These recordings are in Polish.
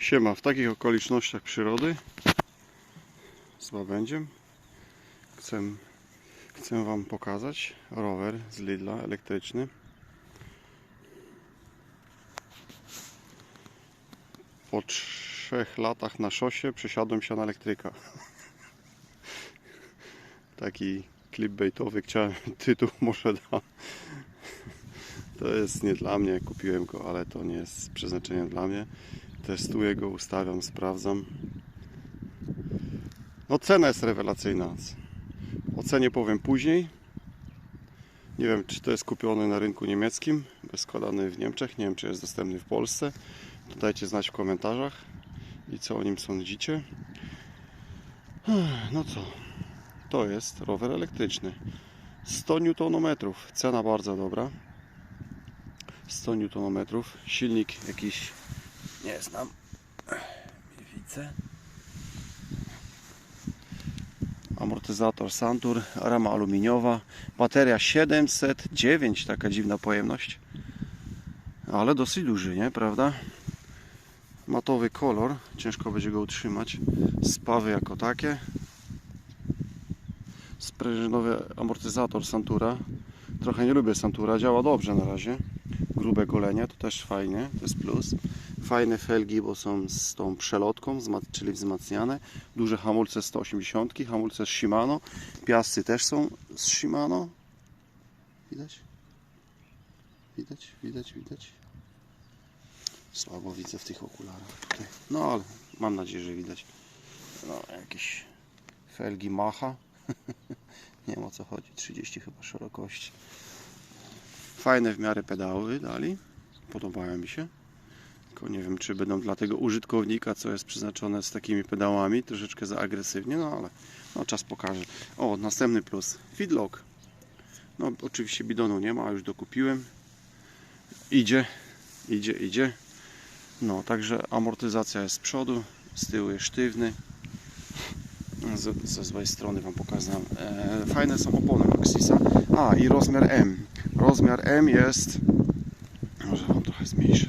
Siema, w takich okolicznościach przyrody z łabędziem chcę, chcę Wam pokazać rower z Lidla elektryczny. Po trzech latach na szosie przesiadłem się na elektryka. Taki clipbaitowy chciałem tytuł może dam. To jest nie dla mnie, kupiłem go, ale to nie jest przeznaczenie dla mnie. Testuję go, ustawiam, sprawdzam. No cena jest rewelacyjna. O cenie powiem później. Nie wiem, czy to jest kupiony na rynku niemieckim, składany w Niemczech. Nie wiem, czy jest dostępny w Polsce. To dajcie znać w komentarzach i co o nim sądzicie. No co, to jest rower elektryczny. 100 Nm, cena bardzo dobra. 100 Nm, silnik jakiś nie znam. Nie widzę. Amortyzator Santur, rama aluminiowa, bateria 709, taka dziwna pojemność. Ale dosyć duży, nie? Prawda? Matowy kolor, ciężko będzie go utrzymać. Spawy jako takie. Sprężynowy amortyzator Santura. Trochę nie lubię Santura, działa dobrze na razie. Grube golenie, to też fajnie, to jest plus. Fajne felgi, bo są z tą przelotką, czyli wzmacniane. Duże hamulce 180, hamulce z Shimano. Piasty też są z Shimano. Widać? Widać, widać, widać. Słabo widzę w tych okularach. No ale mam nadzieję, że widać. No, jakieś felgi Macha. Nie wiem o co chodzi. 30 chyba szerokości. Fajne w miarę pedały dali. Podobają mi się. Nie wiem, czy będą dla tego użytkownika, co jest przeznaczone z takimi pedałami, troszeczkę za agresywnie, no ale no, czas pokaże. O, następny plus. Feedlock. No, oczywiście bidonu nie ma, już dokupiłem. Idzie, idzie, idzie. No, także amortyzacja jest z przodu, z tyłu jest sztywny. Z, ze złej strony Wam pokazam. E, fajne są opony Maxisa. A, i rozmiar M. Rozmiar M jest... Może Wam trochę zmniejszę.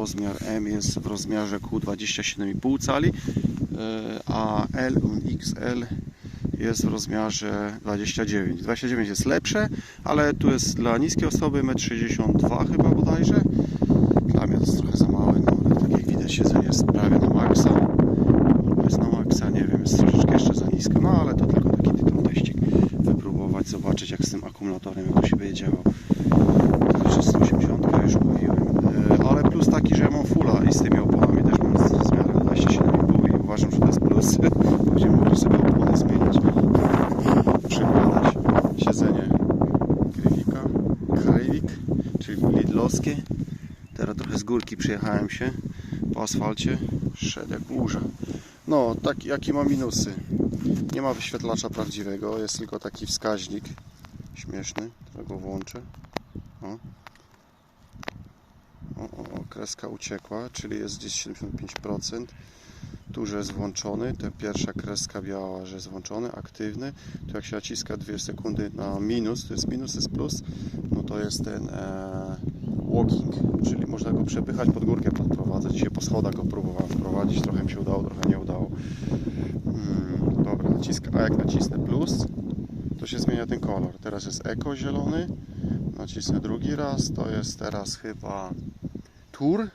Rozmiar M jest w rozmiarze Q27,5 cali, e, a L XL jest w rozmiarze 29. 29 jest lepsze, ale tu jest dla niskiej osoby 1,62 m chyba bodajże. Dla mnie to jest trochę za małe, no ale tak jak widać siedzenie jest prawie na maksa. Albo jest na maksa, nie wiem, jest troszeczkę jeszcze za nisko, no ale to tylko taki tytuł teścik. Wypróbować, zobaczyć jak z tym akumulatorem, jak to się będzie działo. Także 180 już mówiłem. Plus taki, że ja mam fulla i z tymi oponami też mam z rozmiarem 27,5 i uważam, że to jest plus. Będziemy mogli sobie opony zmieniać. Przykładać siedzenie Krywika, Krywik, czyli Lidlowskie. Teraz trochę z górki przyjechałem się po asfalcie. Szedł jak burza. No, tak, jakie ma minusy? Nie ma wyświetlacza prawdziwego, jest tylko taki wskaźnik śmieszny, którego włączę. O. O, kreska uciekła, czyli jest gdzieś 75%. Tu, że jest włączony, to pierwsza kreska biała, że jest włączony, aktywny. Tu jak się naciska 2 sekundy na minus, to jest minus, jest plus, no to jest ten e, walking, czyli można go przepychać pod górkę, podprowadzać. Dzisiaj po schodach go próbowałem wprowadzić, trochę mi się udało, trochę nie udało. Mm, dobra, naciska, a jak nacisnę plus, to się zmienia ten kolor. Teraz jest eko zielony, nacisnę drugi raz, to jest teraz chyba tour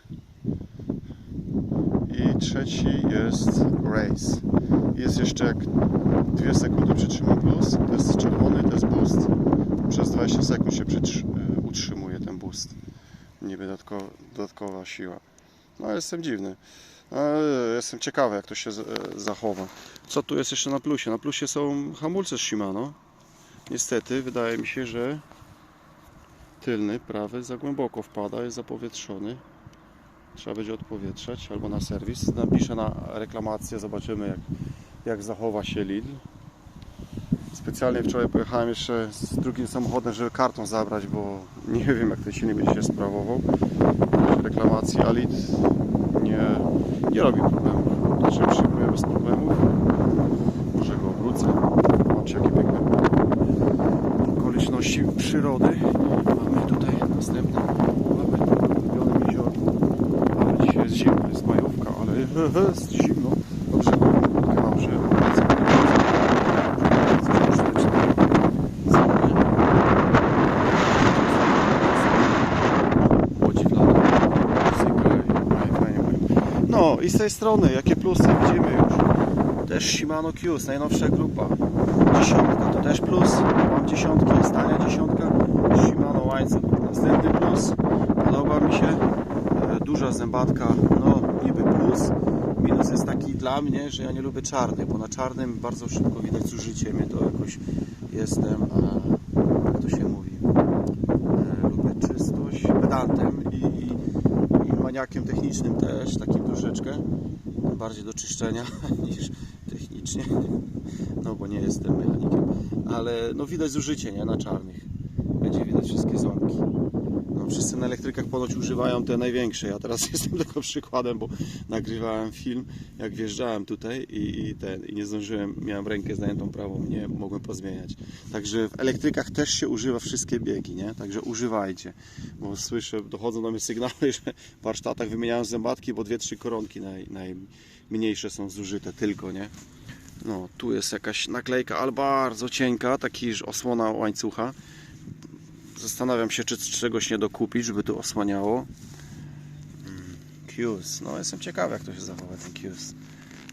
i trzeci jest race. Jest jeszcze jak 2 sekundy przytrzymam plus, to jest czerwony, to jest boost. Przez 20 sekund się y, utrzymuje ten boost. Niby dodatko, dodatkowa siła. No jestem dziwny. Ale Jestem ciekawy jak to się e, zachowa. Co tu jest jeszcze na plusie? Na plusie są hamulce z Shimano. Niestety wydaje mi się, że tylny, prawy za głęboko wpada, jest zapowietrzony. Trzeba będzie odpowietrzać albo na serwis. Napiszę na reklamację, zobaczymy jak, jak zachowa się Lidl. Specjalnie wczoraj pojechałem jeszcze z drugim samochodem, żeby karton zabrać, bo nie wiem jak ten silnik będzie się sprawował. Reklamacji, a Lidl nie, nie robi problemów. Znaczy przyjmuje bez problemów. Może go obrócę. Zobaczcie jakie piękne okoliczności przyrody. Mamy tutaj następne. Mamy tu ulubione jezioro. Ale dzisiaj zimno, jest zimno. Dobrze, mam, że. No i z tej strony, jakie plusy widzimy już. Też Shimano Qs, najnowsza grupa. Dziesiątka to też plus. Mam dziesiątki, jest tania dziesiątka. Shimano łańcuch. Następny plus. Podoba mi się. E, Duża zębatka, no niby plus. Taki dla mnie, że ja nie lubię czarnych, bo na czarnym bardzo szybko widać zużycie. Mnie to jakoś jestem, a, jak to się mówi, e, lubię czystość, pedantem i, i, i maniakiem technicznym też, takim troszeczkę. Bardziej do czyszczenia niż technicznie, no bo nie jestem mechanikiem, ale no widać zużycie, nie, na czarnych. Będzie widać wszystkie ząbki. No, wszyscy na elektrykach ponoć używają te największe. Ja teraz jestem tego przykładem, bo nagrywałem film, jak wjeżdżałem tutaj i, i, i nie zdążyłem, miałem rękę zajętą prawą, nie mogłem pozmieniać. Także w elektrykach też się używa wszystkie biegi, nie? Także używajcie, bo słyszę, dochodzą do mnie sygnały, że w warsztatach wymieniają zębatki, bo dwie, trzy koronki naj, najmniejsze są zużyte tylko, nie? No, tu jest jakaś naklejka, ale bardzo cienka, taki osłona łańcucha. Zastanawiam się, czy czegoś nie dokupić, żeby tu osłaniało. Qs. No, jestem ciekawy, jak to się zachowa ten Qs.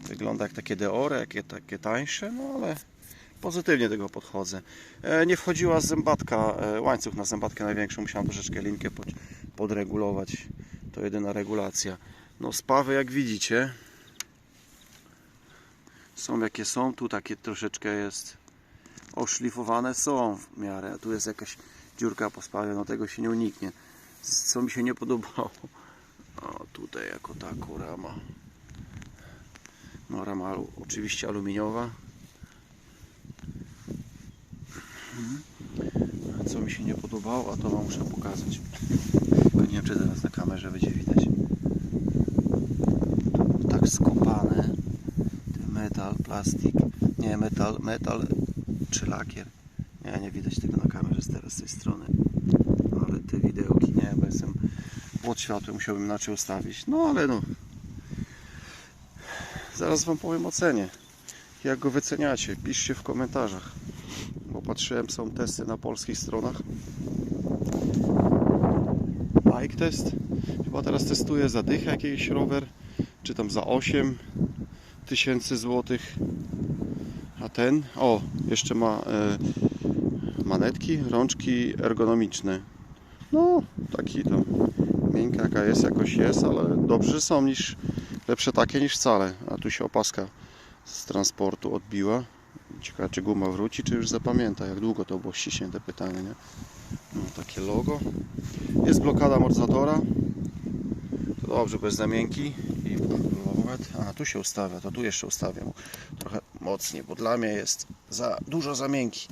Wygląda jak takie Deore, jakie takie tańsze, no ale pozytywnie do tego podchodzę. E, nie wchodziła zębatka, e, łańcuch na zębatkę największą, musiałem troszeczkę linkę pod, podregulować. To jedyna regulacja. No, spawy, jak widzicie, są jakie są. Tu takie troszeczkę jest oszlifowane są w miarę. A tu jest jakaś dziurka po spawie, no tego się nie uniknie. Co mi się nie podobało. O, tutaj jako taką rama. No rama oczywiście aluminiowa. Mhm. Co mi się nie podobało, a to wam muszę pokazać. Tylko nie wiem czy teraz na kamerze będzie widać. Tak skopane. Ten metal, plastik. Nie, metal, metal czy lakier. Nie, nie widać tego na kamerze teraz z tej strony. Ale te widełki nie, bo jestem pod światłem, musiałbym inaczej ustawić. No ale no. Zaraz Wam powiem o cenie. Jak go wyceniacie? Piszcie w komentarzach. Bo patrzyłem, są testy na polskich stronach. Bike test. Chyba teraz testuję za dychę jakiś rower. Czy tam za 8 tysięcy złotych. A ten, o, jeszcze ma e, manetki, rączki ergonomiczne. No, taki to miękka jaka jest, jakoś jest, ale dobrze są niż lepsze takie niż wcale. A tu się opaska z transportu odbiła. Ciekawe, czy guma wróci, czy już zapamięta, jak długo to było ściśnięte pytanie, nie? No, takie logo. Jest blokada amortyzatora. To dobrze, bez zamienki. I. A, tu się ustawia, to tu jeszcze ustawiam trochę mocniej, bo dla mnie jest za dużo zamienki.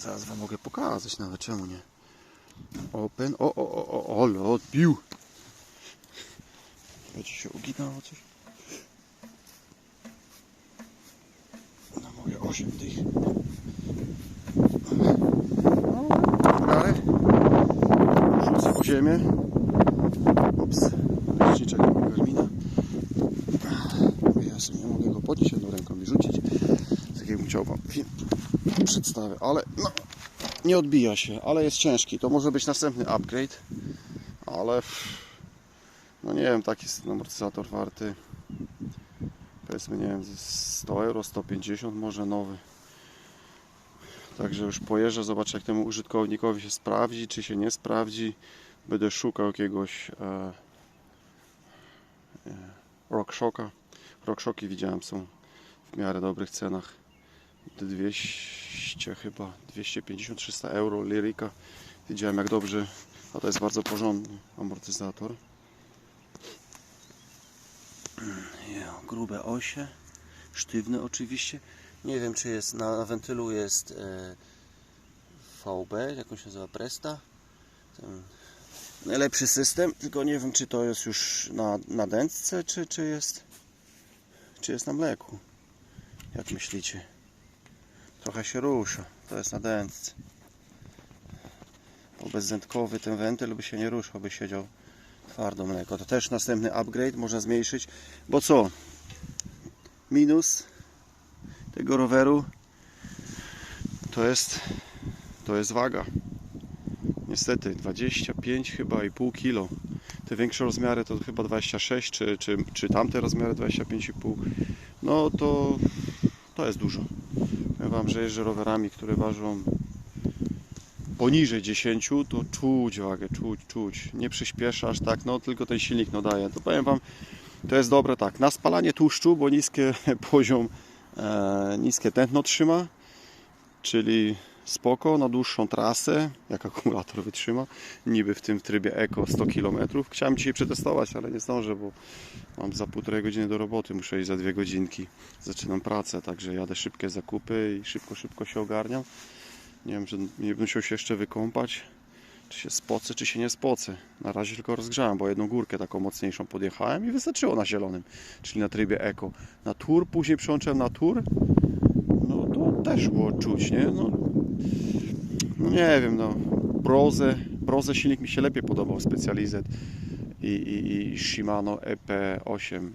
Zaraz Wam mogę pokazać nawet, czemu nie. Open, o, o, o, o, ale odbił. Będzie się uginało coś. Na moje 8 tych. Ale rzucę o ziemię. Ups, liczniczek Garmina. Ja sobie nie mogę go podnieść jedną ręką i rzucić. Chciał Wam przedstawię, ale no, nie odbija się, ale jest ciężki. To może być następny upgrade, ale no nie wiem, taki jest amortyzator warty powiedzmy, nie wiem, ze 100 euro, 150 może nowy. Także już pojeżdżę, zobaczę jak temu użytkownikowi się sprawdzi, czy się nie sprawdzi. Będę szukał jakiegoś e, e, RockShocka. RockShocki widziałem są w miarę dobrych cenach. 200 chyba, 250-300 euro Lyrica. Widziałem jak dobrze, a to jest bardzo porządny amortyzator. Grube osie, sztywne oczywiście. Nie wiem czy jest, na, wentylu jest e, VB, jak się nazywa, Presta. Ten najlepszy system, tylko nie wiem czy to jest już na, na czy, czy jest czy jest na mleku. Jak myślicie? Trochę się rusza. To jest na dętce. Bo bezzętkowy ten wentyl by się nie ruszał, by siedział Twardo mleko. To też następny upgrade, można zmniejszyć. Bo co? Minus tego roweru to jest, to jest waga. Niestety 25 chyba i pół kilo. Te większe rozmiary to chyba 26, czy, czy, czy tamte rozmiary 25,5. No to, to jest dużo. Powiem Wam, że jeżdżę rowerami, które ważą poniżej 10, to czuć wagę, czuć, czuć. Nie przyspiesza aż tak, no tylko ten silnik no daje. To powiem Wam, to jest dobre tak. Na spalanie tłuszczu, bo niskie poziom, e, niskie tętno trzyma, czyli spoko, na dłuższą trasę, jak akumulator wytrzyma, niby w tym trybie Eco 100 km. Chciałem dzisiaj przetestować, ale nie zdążę, bo mam za półtorej godziny do roboty, muszę iść za dwie godzinki. Zaczynam pracę, także jadę szybkie zakupy i szybko, szybko się ogarniam. Nie wiem, że nie będę musiał się jeszcze wykąpać, czy się spocę, czy się nie spocę. Na razie tylko rozgrzałem, bo jedną górkę taką mocniejszą podjechałem i wystarczyło na zielonym, czyli na trybie Eco. Na tour, później przełączyłem na tour, no to też było czuć, nie? No, no nie wiem, no. Brozę, Brozę silnik mi się lepiej podobał, Specialized i, i, i Shimano EP8.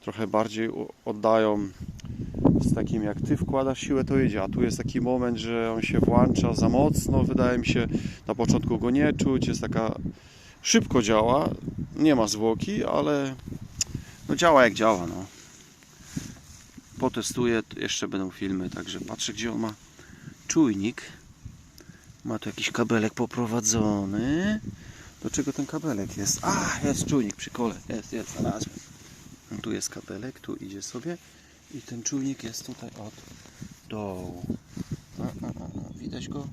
Trochę bardziej oddają z takim jak ty wkładasz siłę, to idzie, a tu jest taki moment, że on się włącza za mocno, wydaje mi się, na początku go nie czuć, jest taka, szybko działa, nie ma zwłoki, ale no działa jak działa, no. Potestuję, jeszcze będą filmy, także patrzę gdzie on ma czujnik. Ma tu jakiś kabelek poprowadzony. Do czego ten kabelek jest? A, jest czujnik przy kole. Jest, jest, znalazłem. No, tu jest kabelek, tu idzie sobie. I ten czujnik jest tutaj od dołu. A, a, a. Widać go?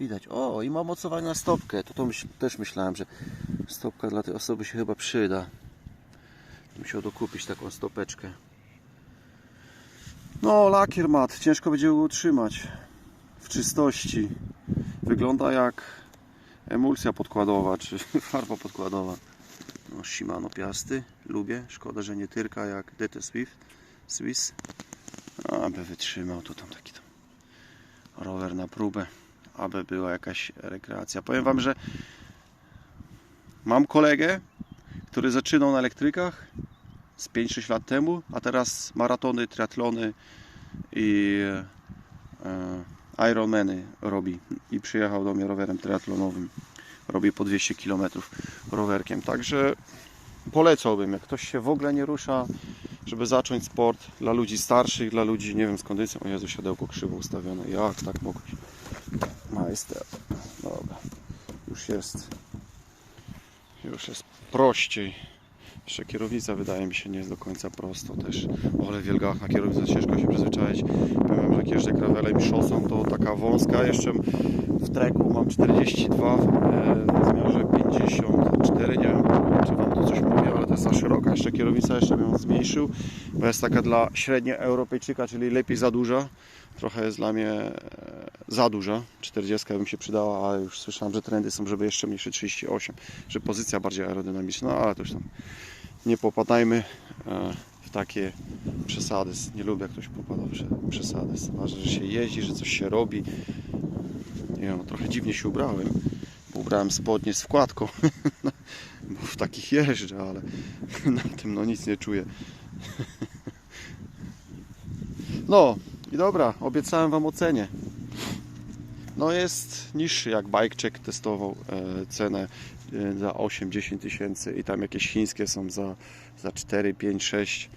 Widać. O, i ma mocowanie na stopkę. To, to myśl, też myślałem, że stopka dla tej osoby się chyba przyda. Musiał dokupić taką stopeczkę. No, lakier mat. Ciężko będzie go utrzymać w czystości. Wygląda jak emulsja podkładowa, czy farba podkładowa. No, Shimano piasty. Lubię. Szkoda, że nie tyrka jak DT Swift. Swiss. Aby wytrzymał, to tam taki tam rower na próbę. Aby była jakaś rekreacja. Powiem Wam, że mam kolegę, który zaczynał na elektrykach z 5-6 lat temu, a teraz maratony, triatlony i e, Ironmany robi. I przyjechał do mnie rowerem triatlonowym. Robi po 200 km rowerkiem. Także polecałbym, jak ktoś się w ogóle nie rusza, żeby zacząć sport dla ludzi starszych, dla ludzi, nie wiem, z kondycją. O Jezu, siadełko krzywo ustawione. Jak tak mogłeś? Majster. Dobra. Już jest. Już jest prościej. Jeszcze kierownica wydaje mi się nie jest do końca prosto też. Ale wielgachna kierownica, ciężko się przyzwyczaić. Powiem, że jeżdżę gravelem i szosą, to taka wąska. Jeszcze w treku mam 42 w e, w rozmiarze 54. Nie wiem, czy Wam to coś mówi, ale to jest za szeroka. Jeszcze kierownica jeszcze bym ją zmniejszył, bo jest taka dla średnio Europejczyka, czyli lepiej za duża. Trochę jest dla mnie e, za duża. 40 bym się przydała, a już słyszałem, że trendy są, żeby jeszcze mniejszy 38, że pozycja bardziej aerodynamiczna, no ale to już tam nie popadajmy e, w takie przesady. Nie lubię, jak ktoś popada w prze- przesady. Ważne, że się jeździ, że coś się robi. Nie wiem, trochę dziwnie się ubrałem, bo ubrałem spodnie z wkładką, bo w takich jeżdżę, ale na tym no nic nie czuję. No i dobra, obiecałem Wam ocenie. No jest niższy jak Bike Check testował e, cenę e, za 8-10 tysięcy i tam jakieś chińskie są za, za 4, 5, 6.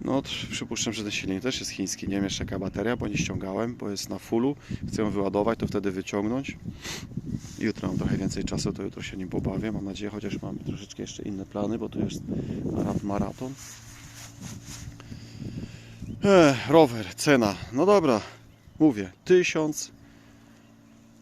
No przypuszczam, że ten silnik też jest chiński. Nie wiem jeszcze jaka bateria, bo nie ściągałem, bo jest na fullu. Chcę ją wyładować, to wtedy wyciągnąć. Jutro mam trochę więcej czasu, to jutro się nim pobawię. Mam nadzieję, chociaż mamy troszeczkę jeszcze inne plany, bo to jest rad maraton. Ech, rower, cena. No dobra, mówię,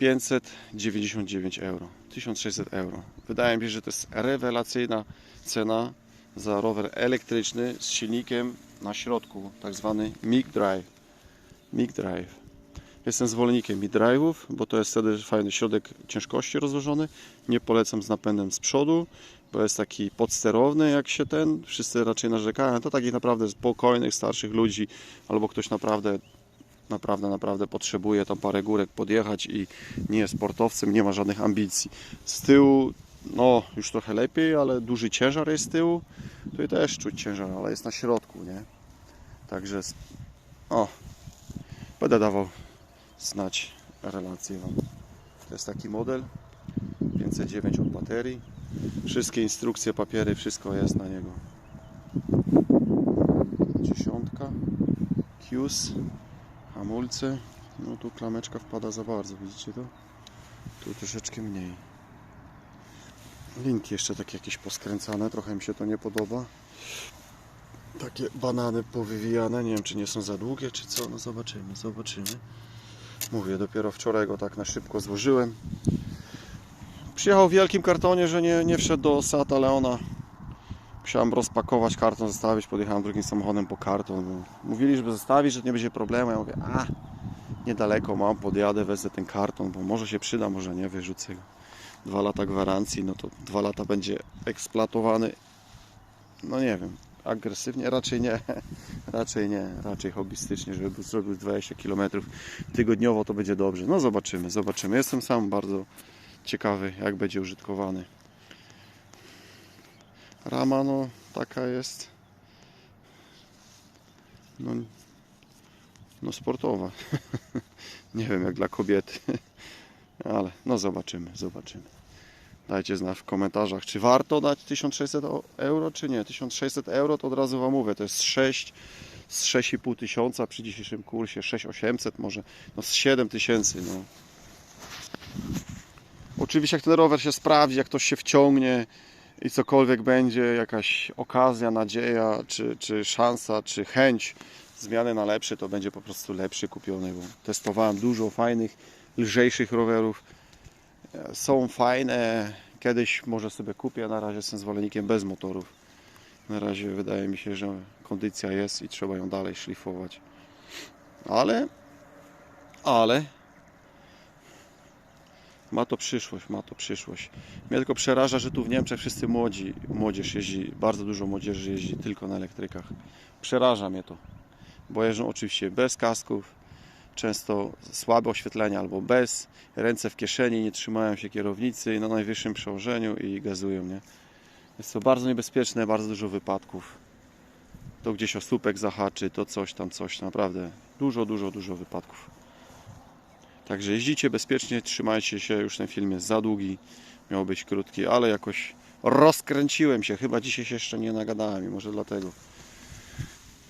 1599 euro. 1600 euro. Wydaje mi się, że to jest rewelacyjna cena za rower elektryczny z silnikiem na środku, tak zwany MIG Drive. MIG Drive. Jestem zwolennikiem MIG Drive'ów, bo to jest wtedy fajny środek ciężkości rozłożony. Nie polecam z napędem z przodu, bo jest taki podsterowny jak się ten. Wszyscy raczej narzekają. To takich naprawdę spokojnych, starszych ludzi, albo ktoś naprawdę Naprawdę, naprawdę potrzebuje tam parę górek podjechać i nie jest sportowcem, nie ma żadnych ambicji. Z tyłu, no już trochę lepiej, ale duży ciężar jest z tyłu. Tutaj też czuć ciężar, ale jest na środku, nie? Także, o, będę dawał znać relację Wam. To jest taki model, 509 od baterii. Wszystkie instrukcje, papiery, wszystko jest na niego. Dziesiątka, Qs, hamulce. No tu klameczka wpada za bardzo, widzicie to? Tu troszeczkę mniej. Linki jeszcze takie jakieś poskręcane, trochę mi się to nie podoba. Takie banany powywijane, nie wiem czy nie są za długie, czy co, no zobaczymy, zobaczymy. Mówię, dopiero wczoraj go tak na szybko złożyłem. Przyjechał w wielkim kartonie, że nie, nie wszedł do Seata Leona. Musiałem rozpakować karton, zostawić, podjechałem drugim samochodem po karton. Mówili, żeby zostawić, że nie będzie problemu. Ja mówię, a niedaleko mam, podjadę, wezmę ten karton, bo może się przyda, może nie, wyrzucę go. Dwa lata gwarancji, no to dwa lata będzie eksploatowany. No nie wiem, agresywnie raczej nie, raczej nie, raczej hobbystycznie, żeby zrobił 20 km tygodniowo, to będzie dobrze. No zobaczymy, zobaczymy. Jestem sam bardzo ciekawy, jak będzie użytkowany. Rama, no taka jest. No, no sportowa. Nie wiem jak dla kobiety, ale no zobaczymy, zobaczymy. Dajcie znać w komentarzach, czy warto dać 1600 o- euro, czy nie. 1600 euro to od razu Wam mówię, to jest 6 z 6,5 tysiąca przy dzisiejszym kursie, 6800 może, no z 7 tysięcy, no. Oczywiście jak ten rower się sprawdzi, jak ktoś się wciągnie i cokolwiek będzie, jakaś okazja, nadzieja, czy, czy szansa, czy chęć zmiany na lepszy, to będzie po prostu lepszy kupiony, bo testowałem dużo fajnych, lżejszych rowerów. Są fajne, kiedyś może sobie kupię, na razie jestem zwolennikiem bez motorów. Na razie wydaje mi się, że kondycja jest i trzeba ją dalej szlifować. Ale, ale ma to przyszłość, ma to przyszłość. Mnie tylko przeraża, że tu w Niemczech wszyscy młodzi, młodzież jeździ, bardzo dużo młodzieży jeździ tylko na elektrykach. Przeraża mnie to, bo jeżdżą oczywiście bez kasków, często słabe oświetlenia albo bez, ręce w kieszeni, nie trzymają się kierownicy na najwyższym przełożeniu i gazują, nie? Jest to bardzo niebezpieczne, bardzo dużo wypadków. To gdzieś o słupek zahaczy, to coś tam, coś, naprawdę dużo, dużo, dużo wypadków. Także jeździcie bezpiecznie, trzymajcie się, już ten film jest za długi, miał być krótki, ale jakoś rozkręciłem się, chyba dzisiaj się jeszcze nie nagadałem i może dlatego.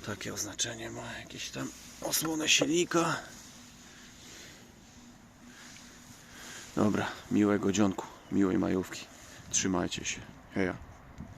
Takie oznaczenie ma, jakieś tam osłonę silnika. Dobra, miłego dzionku, miłej majówki. Trzymajcie się. Heja.